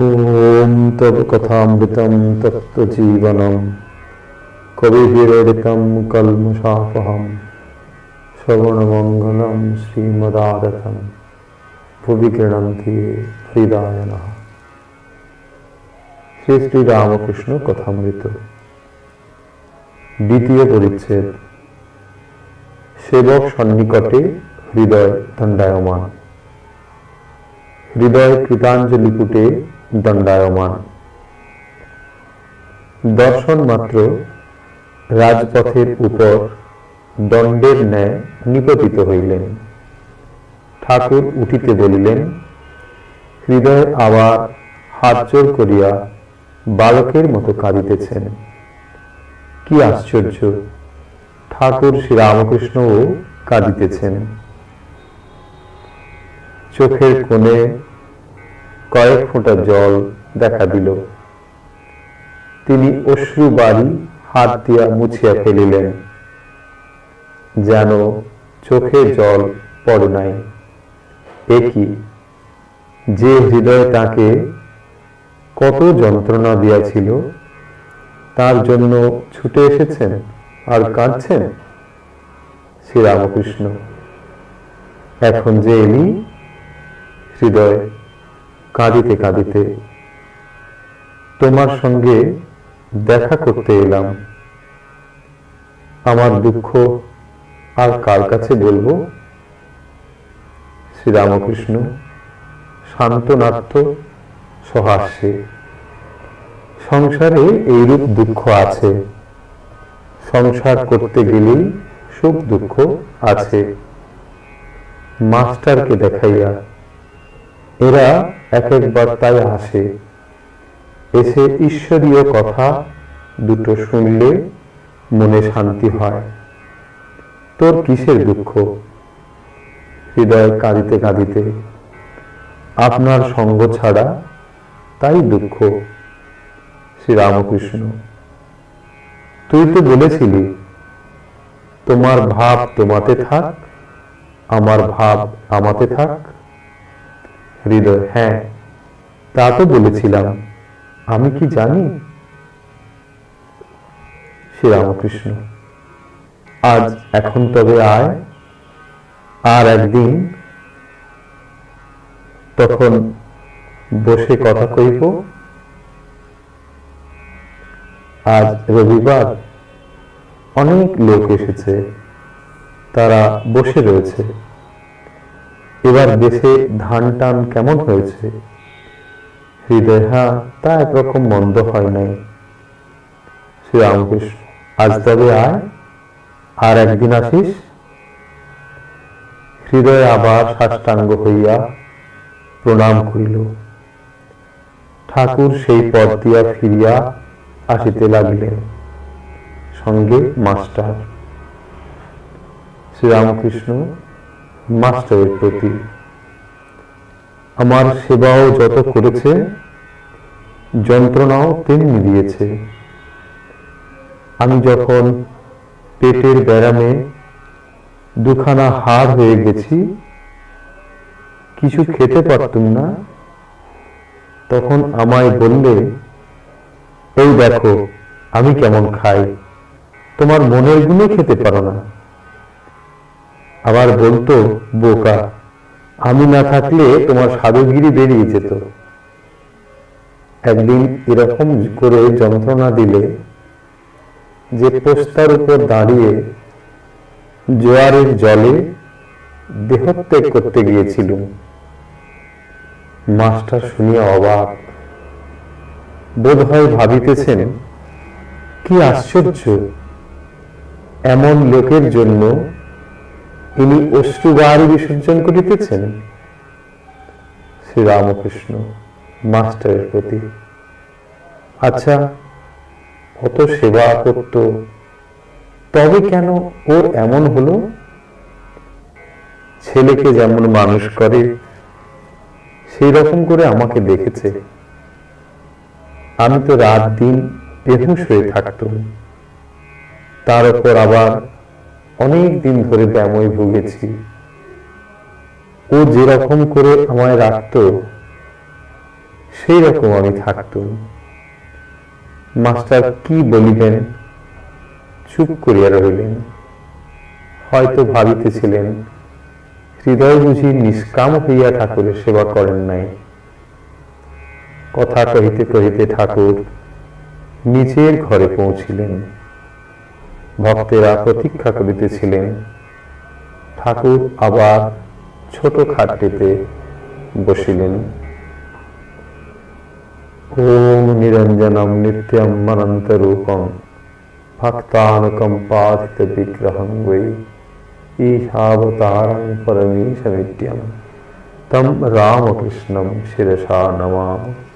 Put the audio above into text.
ॐ तव कथामृतं तत्त्वजीवनं कविभिरडितं कल्मषापहं श्रवणमङ्गलं श्रीमदारथं भुवि गृह्णन्ति হৃদয় নঃ শ্রী শ্রী রামকৃষ্ণ কথামৃত দ্বিতীয় পরিচ্ছেদ সেবক সন্নিকটে হৃদয় দণ্ডায়মান হৃদয় কৃতাঞ্জলি পুটে দণ্ডায়মান। দর্শন মাত্র রাজপথের উপর দণ্ডের ন্যায় নিপতিত হইলেন। ঠাকুর উঠিতে বলিলেন, হৃদয় আবার হাত জোর করিয়া বালকের মতো কাঁদিতেছেন। কি আশ্চর্য! ঠাকুর শ্রীরামকৃষ্ণও কাঁদিতেছেন। চোখের কোণে কয়েক ফোঁটা জল দেখা দিল। তিনি অশ্রু বাড়ি হাত দিয়া মুছিয়া ফেলিলেন। যেন চোখে জল পড়ে নাই। একই যে হৃদয় তাকে কত যন্ত্রণা দিয়াছিল, তার জন্য ছুটে এসেছেন আর কাঁদছেন? শ্রীরামকৃষ্ণ। এখন যে এলি হৃদয় কাঁদিতে কাঁদিতে তোমার সঙ্গে দেখা করতে এলাম। আমার দুঃখ আর কার কাছে বলব? শ্রীরামকৃষ্ণ শান্তনার্থ সহাস্যে। সংসারে এইরূপ দুঃখ আছে। সংসার করতে গেলেই সুখ দুঃখ আছে। মাস্টারকে দেখাইয়া এরা এক একবার তাই আসে। এসে ঈশ্বরীয় কথা দুটো শুনলে মনে শান্তি হয়। তোর কিসের দুঃখ? হৃদয় কাঁদিতে কাঁদিতে। আপনার সঙ্গ ছাড়া তাই দুঃখ। শ্রীরামকৃষ্ণ তুই তো বলেছিলি তোমার ভাব তোমাতে থাক আমার ভাব আমাতে থাক। হৃদয় হ্যাঁ তা তো বলেছিলাম। আমি কি জানি? শ্রীরামকৃষ্ণ আজ, এখন তবে আয়। আর একদিন তখন বসে কথা কইব। আজ রবিবার, অনেক লোক এসেছে। তারা বসে রয়েছে। এবার দেশে ধান টান কেমন হয়েছে? হৃদয় তা একরকম মন্দ হয় নাই। শ্রীরামকৃষ্ণ আজ তবে আয়? আর একদিন আসিস? হৃদয় আবার সাষ্টাঙ্গ হইয়া প্রণাম করিল। ঠাকুর সেই পথ দিয়া ফিরিয়া আসিতে লাগিলেন। সঙ্গে মাস্টার। শ্রীরামকৃষ্ণ মাস্টারের প্রতি। আমার সেবাও যত করেছে, যন্ত্রণাও তেমনি দিয়েছে আমি যখন পেটের ব্যারামে দুখানা হাড় হয়ে গেছি, কিছু খেতে পারতুম না, তখন আমায় বললে, এই দেখো, আমি কেমন খাই। তোমার মনের গুণে খেতে পারো না। আবার বলতো, বোকা, আমি না থাকলে তোমার সাধুগিরি বেরিয়ে যেত। একদিন এরকম করে যন্ত্রণা দিলে যে পোস্তার উপর দাঁড়িয়ে জোয়ারের জলে দেহত্যাগ করতে গিয়েছিলুম। মাস্টার শুনিয়া অবাক। বোধ হয় ভাবিতেছেন, কি আশ্চর্য, এমন লোকের জন্য ইনি অশ্রুবারি বিসর্জন করিতেছেন। শ্রীরামকৃষ্ণ, মাস্টারের প্রতি আচ্ছা কত সেবা করত, তবে কেন ওর এমন হলো? ছেলেকে যেমন মানুষ করে, সেই রকম করে আমাকে দেখেছে। আমি তো রাত দিন বেহুশ হয়ে থাকতাম। তার উপর আবার অনেক দিন ধরে ব্যাময় ভুগেছি। ও যেরকম করে আমায় রাখত সেই রকম আমি থাকতুম। মাস্টার কি বলিবেন চুপ করিয়া রহিলেন। হয়তো ভাবিতেছিলেন, হৃদয় বুঝি নিষ্কাম হইয়া ঠাকুরের সেবা করেন নাই। কথা কহিতে কহিতে ঠাকুর নিজের ঘরে পৌঁছিলেন। ভক্তেরা প্রতীক্ষা করিতেছিলেন। ঠাকুর আবার ছোট খাটটিতে বসিলেন। ওম নিরঞ্জনম নিত্যম অনন্ত রূপম ভক্তানুকম্পাদিত বিগ্রহং বৈ ঈশাবতারং পরমীশমিত্যম তম রামকৃষ্ণম শিরসা নমাম।